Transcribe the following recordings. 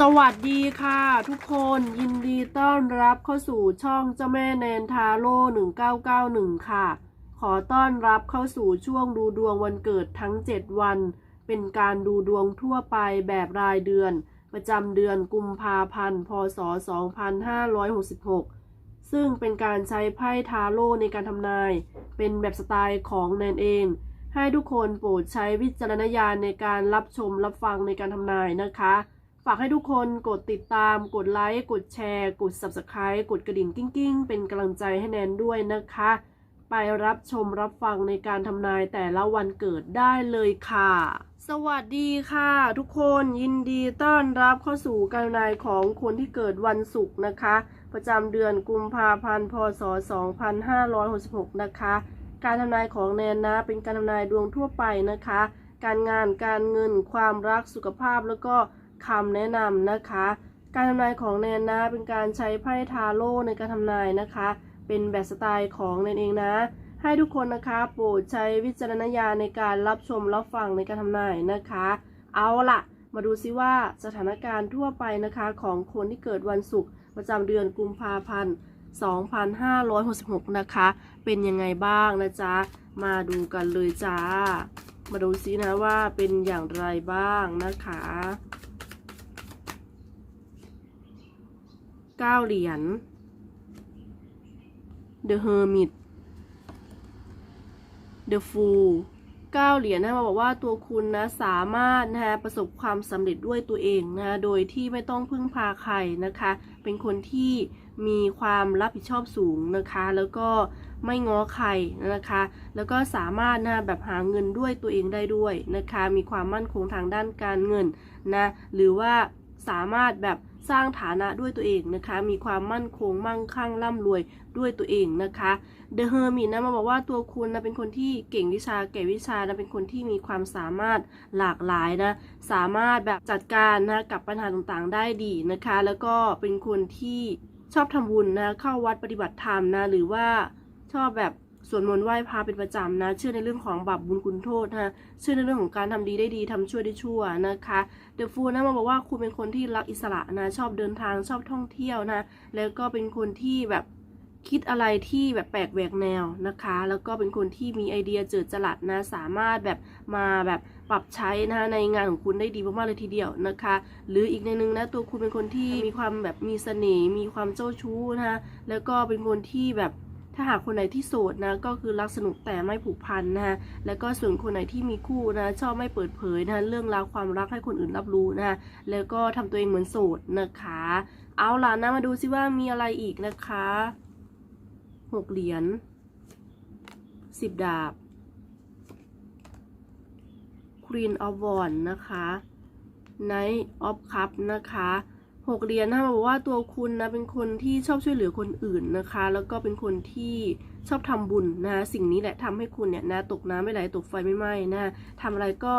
สวัสดีค่ะ ทุกคนยินดีต้อนรับเข้าสู่ช่องเจ้าแม่แนนทาโร่1991 ค่ะ ขอต้อนรับเข้าสู่ช่วงดูดวงวันเกิดทั้ง 7 วัน เป็นการดูดวงทั่วไปแบบรายเดือน ประจำเดือนกุมภาพันธ์พศ 2566 ซึ่งเป็นการใช้ไพ่ทาโร่ในการทำนาย เป็นแบบสไตล์ของแนนเอง ให้ทุกคนโปรดใช้วิจารณญาณในการรับชมรับฟังในการทำนายนะคะ ฝากให้ทุกคนกดติดตาม กดไลค์ กดแชร์ กด Subscribe กดกระดิ่งกิ้งกิ้งๆ เป็นกำลังใจให้แนนด้วยนะคะ ไปรับชมรับฟังในการทำนายแต่ละวันเกิดได้เลยค่ะ สวัสดีค่ะ ทุกคนยินดีต้อนรับเข้าสู่การนายของคนที่เกิดวันศุกร์นะคะ ประจำเดือนกุมภาพันธ์ พศ 2566 นะคะ การทำนายของแนนนะ เป็นการทำนายดวงทั่วไปนะคะ การงานการเงินความรักสุขภาพแล้วก็ คำแนะนำนะคะ การทำนายของแนนนะเป็นการใช้ไพ่ทาโร่ในการทำนายนะคะ เป็นแบบสไตล์ของแนนเองนะ ให้ทุกคนนะคะโปรดใช้วิจารณญาณในการรับชมรับฟังในการทำนายนะคะ เอาละมาดูซิว่าสถานการณ์ทั่วไปนะคะของคนที่เกิดวันศุกร์ประจำเดือนกุมภาพันธ์2566 นะคะ เป็นยังไงบ้างนะจ๊ะ มาดูกันเลยจ้า มาดูซินะว่าเป็นอย่างไรบ้างนะคะ 9เหรียญ The Hermit The Fool 9เหรียญนะมาบอกว่าตัวคุณนะสามารถนะฮะประสบความสำเร็จด้วยตัวเองนะโดยที่ไม่ต้องพึ่งพาใครนะคะ เป็นคนที่มีความรับผิดชอบสูงนะคะ แล้วก็ไม่ง้อใครนะคะ แล้วก็สามารถนะแบบหาเงินด้วยตัวเองได้ด้วยนะคะ มีความมั่นคงทางด้านการเงินนะ หรือว่าสามารถแบบ สร้างฐานะด้วยตัวเองนะคะ มีความมั่นคงมั่งคั่งร่ำรวยด้วยตัวเองนะคะเดอะเฮอร์มิตนะมาบอกว่าตัวคุณนะเป็นคนที่เก่งวิชาแก่วิชานะเป็นคนที่มีความสามารถหลากหลายนะสามารถแบบจัดการนะกับปัญหาต่างๆ ได้ดีนะคะ แล้วก็เป็นคนที่ชอบทำบุญนะเข้าวัดปฏิบัติธรรมนะหรือว่าชอบแบบ สวดมนต์ไหว้พระเป็นประจำนะ เชื่อในเรื่องของบาปบุญคุณโทษนะเชื่อในเรื่องของการทำดีได้ดีทำชั่วได้ชั่วนะคะ เดอะฟูนะมาบอกว่าคุณเป็นคนที่รักอิสระนะชอบเดินทางชอบท่องเที่ยวนะ แล้วก็เป็นคนที่แบบคิดอะไรที่แบบแปลกแหวกแนวนะคะ แล้วก็เป็นคนที่มีไอเดียเจิดจรัสนะ สามารถแบบมาแบบปรับใช้นะคะในงานของคุณได้ดีมากๆเลยทีเดียวนะคะ หรืออีกในหนึ่งนะตัวคุณเป็นคนที่มีความแบบมีเสน่ห์มีความเจ้าชู้นะคะแล้วก็เป็นคนที่แบบ ถ้าหากคนไหนที่โสดนะก็คือรักสนุกแต่ไม่ผูกพันนะคะแล้วก็ส่วนคนไหนที่มีคู่นะชอบไม่เปิดเผยนะเรื่องราวความรักให้คนอื่นรับรู้นะคะแล้วก็ทำตัวเองเหมือนโสดนะคะ เอาล่ะนะมาดูซิว่ามีอะไรอีกนะคะหกเหรียญสิบดาบ Queen of w a n d นะคะ Knight of Cup นะคะ หกเหรียญนะบอกว่าตัวคุณนะเป็นคนที่ชอบช่วยเหลือคนอื่นนะคะ แล้วก็เป็นคนที่ชอบทำบุญนะะสิ่งนี้แหละทำให้คุณเนี่ยนะตกน้ำไม่ไหลตกไฟไม่ไหม้นะทำอะไรก็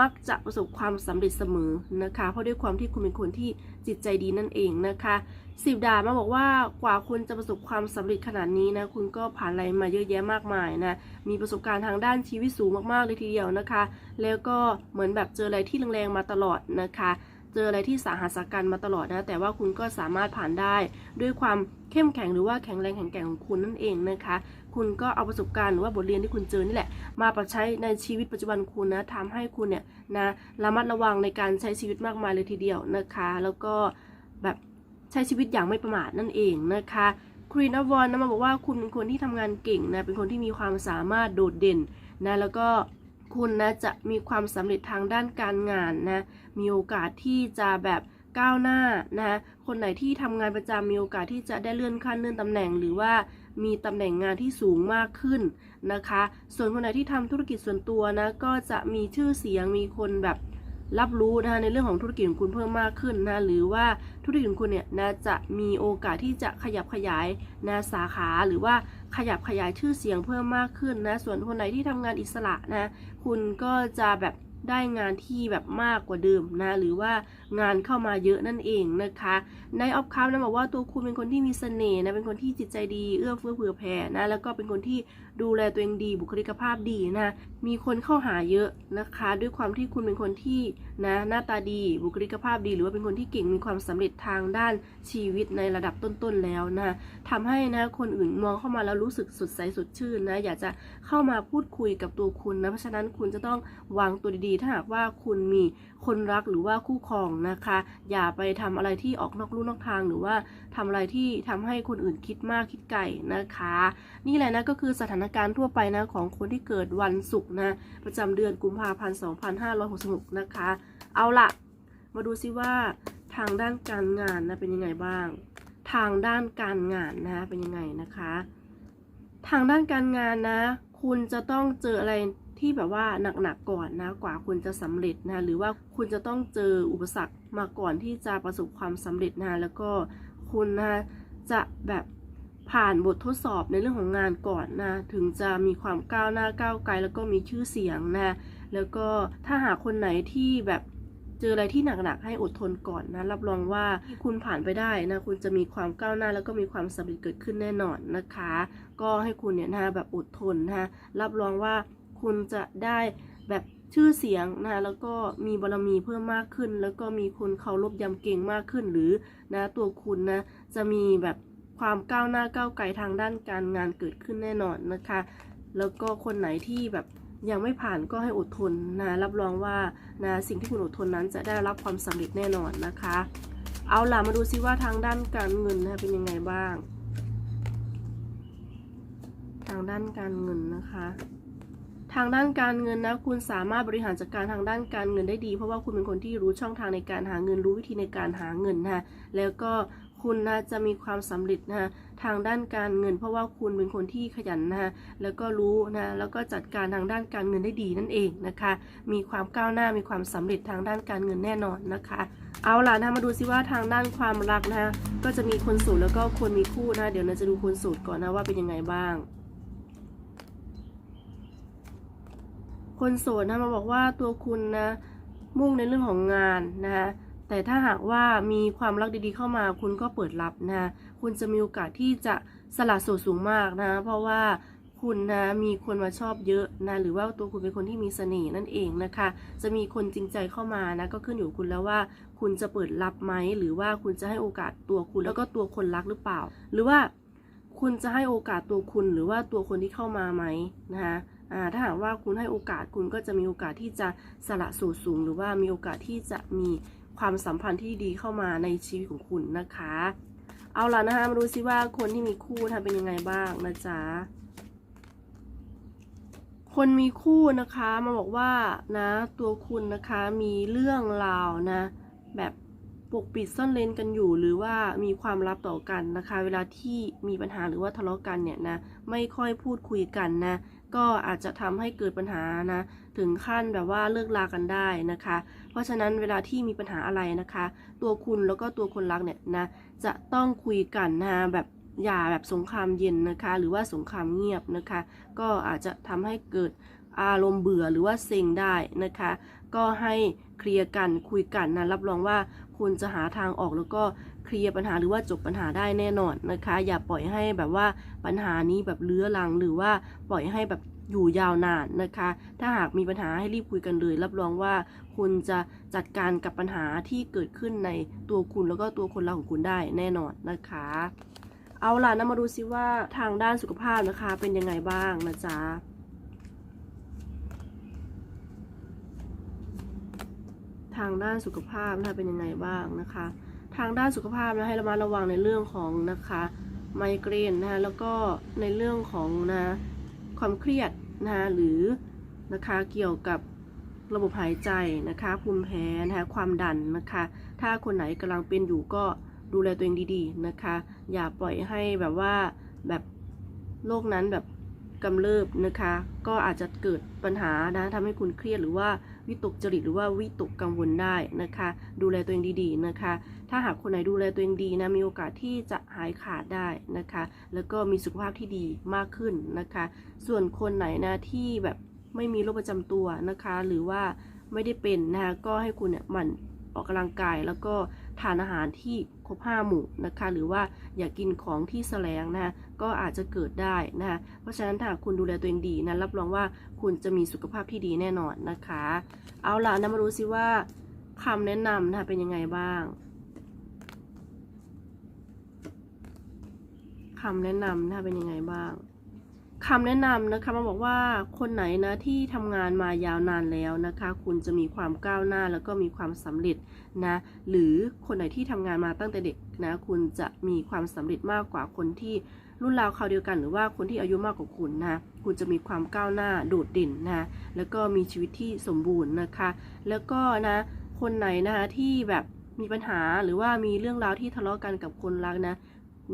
มักจะประสบความสำเร็จเสมอนะคะ เพราะด้วยความที่คุณเป็นคนที่จิตใจดีนั่นเองนะคะสิบดาบมาบอกว่ากว่าคุณจะประสบความสำเร็จขนาดนี้นะคุณก็ผ่านอะไรมาเยอะแยะมากมายนะมีประสบการณ์ทางด้านชีวิตสูงมากๆเลยทีเดียวนะคะ แล้วก็เหมือนแบบเจออะไรที่แรงๆมาตลอดนะคะ เจออะไรที่สาหัสกันมาตลอดนะ แต่ว่าคุณก็สามารถผ่านได้ด้วยความเข้มแข็งหรือว่าแข็งแรงแข็งแกร่งของคุณนั่นเองนะคะ คุณก็เอาประสบการณ์หรือว่าบทเรียนที่คุณเจอนี่แหละ มาปรับใช้ในชีวิตปัจจุบันคุณนะทำให้คุณเนี่ยนะระมัดระวังในการใช้ชีวิตมากมายเลยทีเดียวนะคะ แล้วก็แบบใช้ชีวิตอย่างไม่ประมาทนั่นเองนะคะครีนอวอนนะมาบอกว่าคุณเป็นคนที่ทำงานเก่งนะเป็นคนที่มีความสามารถโดดเด่นนะแล้วก็ คุณนะจะมีความสำเร็จทางด้านการงานนะ มีโอกาสที่จะแบบก้าวหน้านะ คนไหนที่ทำงานประจำมีโอกาสที่จะได้เลื่อนขั้นเลื่อนตำแหน่ง หรือว่ามีตำแหน่งงานที่สูงมากขึ้นนะคะ ส่วนคนไหนที่ทำธุรกิจส่วนตัวนะก็จะมีชื่อเสียงมีคนแบบรับรู้นะคะในเรื่องของธุรกิจของคุณเพิ่มมากขึ้นนะหรือว่าธุรกิจของคุณเนี่ยนะจะมีโอกาสที่จะขยับขยายนะสาขาหรือว่า ขยับขยายชื่อเสียงเพิ่มมากขึ้นนะ ส่วนคนไหนที่ทำงานอิสระนะ คุณก็จะแบบได้งานที่แบบมากกว่าเดิมนะ หรือว่างานเข้ามาเยอะนั่นเองนะคะในออฟคัพนะบอกว่าตัวคุณเป็นคนที่มีเสน่ห์นะ เป็นคนที่จิตใจดี เอื้อเฟื้อเผื่อแผ่นะ แล้วก็เป็นคนที่ดูแลตัวเองดีบุคลิกภาพดีนะ มีคนเข้าหาเยอะนะคะ ด้วยความที่คุณเป็นคนที่นะหน้าตาดีบุคลิกภาพดี หรือว่าเป็นคนที่เก่งมีความสำเร็จทางด้านชีวิตในระดับต้นๆแล้วนะทำให้นะคนอื่นมองเข้ามาแล้วรู้สึกสดใสสดชื่นนะอยากจะเข้ามาพูดคุยกับตัวคุณนะเพราะฉะนั้นคุณจะต้องวางตัวดีๆ ถ้าหากว่าคุณมีคนรักหรือว่าคู่ครองนะคะ อย่าไปทำอะไรที่ออกนอกลู่นอกทางหรือว่าทำอะไรที่ทำให้คนอื่นคิดมากคิดไก่นะคะ นี่แหละนะก็คือสถานการณ์ทั่วไปนะของคนที่เกิดวันศุกร์นะประจำเดือนกุมภาพันธ์ 2566 นะคะ เอาละมาดูซิว่าทางด้านการงานนะเป็นยังไงบ้าง ทางด้านการงานนะเป็นยังไงนะคะ ทางด้านการงานนะ คุณจะต้องเจออะไรที่แบบว่าหนักๆก่อนนะกว่าคุณจะสำเร็จนะหรือว่าคุณจะต้องเจออุปสรรคมาก่อนที่จะประสบความสำเร็จนะแล้วก็คุณนะจะแบบ ผ่านบททดสอบในเรื่องของงานก่อนนะถึงจะมีความก้าวหน้าก้าวไกล แล้วก็มีชื่อเสียงนะแล้วก็ถ้าหากคนไหนที่แบบเจออะไรที่หนักๆให้อดทนก่อนนะรับรองว่าคุณผ่านไปได้นะคุณจะมีความก้าวหน้า แล้วก็มีความสำเร็จเกิดขึ้นแน่นอนนะคะ ก็ให้คุณเนี่ยนะแบบอดทนนะรับรองว่าคุณจะได้แบบชื่อเสียงนะแล้วก็มีบารมีเพิ่มมากขึ้น แล้วก็มีคนเคารพยำเกรงมากขึ้นหรือนะตัวคุณนะจะมีแบบ ความก้าวหน้าก้าวไกลทางด้านการงานเกิดขึ้นแน่นอนนะคะ แล้วก็คนไหนที่แบบยังไม่ผ่านก็ให้อดทนนะรับรองว่านะสิ่งที่คุณอดทนนั้นจะได้รับความสำเร็จแน่นอนนะคะ เอาล่ะมาดูซิว่าทางด้านการเงินนะเป็นยังไงบ้าง ทางด้านการเงินนะคะทางด้านการเงินนะคุณสามารถบริหารจัดการทางด้านการเงินได้ดี เพราะว่าคุณเป็นคนที่รู้ช่องทางในการหาเงินรู้วิธีในการหาเงินนะแล้วก็ คุณนะจะมีความสำเร็จนะคะทางด้านการเงิน เพราะว่าคุณเป็นคนที่ขยันนะคะแล้วก็รู้นะแล้วก็จัดการทางด้านการเงินได้ดีนั่นเองนะคะ มีความก้าวหน้ามีความสำเร็จทางด้านการเงินแน่นอนนะคะ เอาล่ะนะมาดูซิว่าทางด้านความรักนะคะก็จะมีคนโสดแล้วก็คนมีคู่นะเดี๋ยวเราจะดูคนโสดก่อนนะว่าเป็นยังไงบ้างคนโสดนะมาบอกว่าตัวคุณนะมุ่งในเรื่องของงานนะคะ แต่ถ้าหากว่ามีความรักดีๆเข้ามาคุณก็เปิดรับนะคุณจะมีโอกาสที่จะสละโสดสูงมากนะ เพราะว่าคุณนะมีคนมาชอบเยอะนะหรือว่าตัวคุณเป็นคนที่มีเสน่ห์นั่นเองนะคะ จะมีคนจริงใจเข้ามานะก็ขึ้นอยู่คุณแล้วว่า คุณจะเปิดรับไหมหรือว่าคุณจะให้โอกาสตัวคุณแล้วก็ตัวคนรักหรือเปล่า หรือว่าคุณจะให้โอกาสตัวคุณหรือว่าตัวคนที่เข้ามาไหมนะคะถ้าหากว่าคุณให้โอกาสคุณก็จะมีโอกาสที่จะสละโสดสูง หรือว่ามีโอกาสที่จะมี ความสัมพันธ์ที่ดีเข้ามาในชีวิตของคุณนะคะ เอาล่ะนะคะมาดูซิว่าคนที่มีคู่ทำเป็นยังไงบ้างนะจ๊ะคนมีคู่นะคะมาบอกว่านะตัวคุณนะคะมีเรื่องราวนะ แบบปกปิดซ่อนเลนกันอยู่ หรือว่ามีความลับต่อกันนะคะ เวลาที่มีปัญหาหรือว่าทะเลาะกันเนี่ยนะไม่ค่อยพูดคุยกันนะ ก็อาจจะทำให้เกิดปัญหานะ ถึงขั้นแบบว่าเลิกลากันได้นะคะ เพราะฉะนั้นเวลาที่มีปัญหาอะไรนะคะ ตัวคุณแล้วก็ตัวคนรักเนี่ยนะจะต้องคุยกันนะแบบอย่าแบบสงครามเย็นนะคะ หรือว่าสงครามเงียบนะคะ ก็อาจจะทำให้เกิด อารมณ์เบื่อหรือว่าเซ็งได้นะคะ ก็ให้เคลียร์กันคุยกันนะรับรองว่าคุณจะหาทางออกแล้วก็เคลียร์ปัญหาหรือว่าจบปัญหาได้แน่นอนนะคะ อย่าปล่อยให้แบบว่าปัญหานี้แบบเลื้อรังหรือว่าปล่อยให้แบบอยู่ยาวนานนะคะ ถ้าหากมีปัญหาให้รีบคุยกันเลย รับรองว่าคุณจะจัดการกับปัญหาที่เกิดขึ้นในตัวคุณแล้วก็ตัวคนรักของคุณได้แน่นอนนะคะ เอาล่ะนะมาดูซิว่าทางด้านสุขภาพนะคะเป็นยังไงบ้างนะจ๊ะ ทางด้านสุขภาพนะคะเป็นยังไงบ้างนะคะ ทางด้านสุขภาพนะให้ระมัดระวังในเรื่องของนะคะไมเกรนนะคะแล้วก็ในเรื่องของนะความเครียดนะคะหรือนะคะเกี่ยวกับระบบหายใจนะคะภูมิแพ้นะคะความดันนะคะ ถ้าคนไหนกำลังเป็นอยู่ก็ดูแลตัวเองดีๆนะคะ อย่าปล่อยให้แบบว่าแบบโรคนั้นแบบกำเริบนะคะ ก็อาจจะเกิดปัญหานะทำให้คุณเครียดหรือว่า วิตกจริตหรือว่าวิตกกังวลได้นะคะ ดูแลตัวเองดีๆนะคะ ถ้าหากคนไหนดูแลตัวเองดีนะมีโอกาสที่จะหายขาดได้นะคะ แล้วก็มีสุขภาพที่ดีมากขึ้นนะคะ ส่วนคนไหนนะที่แบบไม่มีโรคประจำตัวนะคะ หรือว่าไม่ได้เป็นนะคะก็ให้คุณเนี่ยหมั่นออกกำลังกายแล้วก็ ทานอาหารที่ครบห้าหมู่นะคะ หรือว่าอย่ากกินของที่แสลงนะคะก็อาจจะเกิดได้นะคะเพราะฉะนั้นถ้าคุณดูแลตัวเองดีนะรับรองว่าคุณจะมีสุขภาพที่ดีแน่นอนนะคะ เอาล่ะนะมารู้สิว่าคำแนะนำนะคะเป็นยังไงบ้างคำแนะนำนะคะเป็นยังไงบ้าง คำแนะนำนะคะมาบอกว่าคนไหนนะที่ทำงานมายาวนานแล้วนะคะ คุณจะมีความก้าวหน้าแล้วก็มีความสำเร็จนะหรือคนไหนที่ทำงานมาตั้งแต่เด็กนะคุณจะมีความสำเร็จมากกว่าคนที่รุ่นราวคราวเดียวกันหรือว่าคนที่อายุมากกว่าคุณนะคุณจะมีความก้าวหน้าโดดเด่นนะแล้วก็มีชีวิตที่สมบูรณ์นะคะ แล้วก็นะคนไหนนะคะที่แบบมีปัญหาหรือว่ามีเรื่องราวที่ทะเลาะกันกับคนรักนะ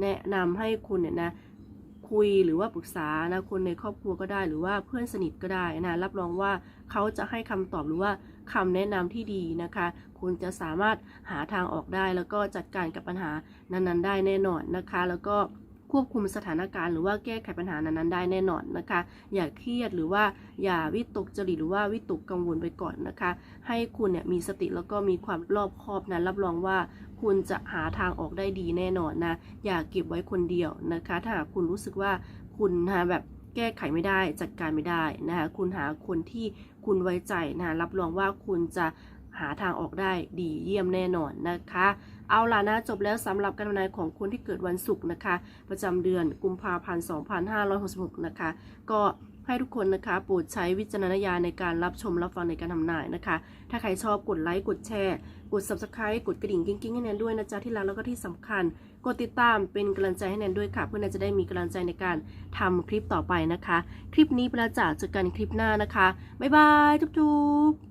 แนะนำให้คุณเนี่ยนะ คุยหรือว่าปรึกษานะคนในครอบครัวก็ได้ หรือว่าเพื่อนสนิทก็ได้นะรับรองว่าเขาจะให้คำตอบหรือว่าคำแนะนำที่ดีนะคะ คุณจะสามารถหาทางออกได้แล้วก็จัดการกับปัญหานั้นๆ ได้แน่นอนนะคะ แล้วก็ ควบคุมสถานการณ์หรือว่าแก้ไขปัญหานั้นๆได้แน่นอนนะคะ อย่าเครียดหรือว่าอย่าวิตกจริตหรือว่าวิตกกังวลไปก่อนนะคะ ให้คุณเนี่ยมีสติแล้วก็มีความรอบคอบนะรับรองว่าคุณจะหาทางออกได้ดีแน่นอนนะ อย่าเก็บไว้คนเดียวนะคะ ถ้าหากคุณรู้สึกว่าคุณนะแบบแก้ไขไม่ได้จัดการไม่ได้นะคะ คุณหาคนที่คุณไว้ใจนะรับรองว่าคุณจะ หาทางออกได้ดีเยี่ยมแน่นอนนะคะ เอาล่ะนะจบแล้วสำหรับการทำนายของคนที่เกิดวันศุกร์นะคะ ประจำเดือนกุมภาพันธ์ 2566 นะคะ ก็ให้ทุกคนนะคะโปรดใช้วิจารณญาณในการรับชมรับฟังในการทำนายนะคะ ถ้าใครชอบกดไลค์กดแชร์ กด subscribe กดกระดิ่งกิ้งๆให้แนนด้วยนะจ๊ะที่รักแล้วก็ที่สำคัญ กดติดตามเป็นกำลังใจให้แนนด้วยค่ะ เพื่อแนนจะได้มีกำลังใจในการทำคลิปต่อไปนะคะ คลิปนี้ประจากเจอกันคลิปหน้านะคะ บ๊ายบายจุ๊บๆ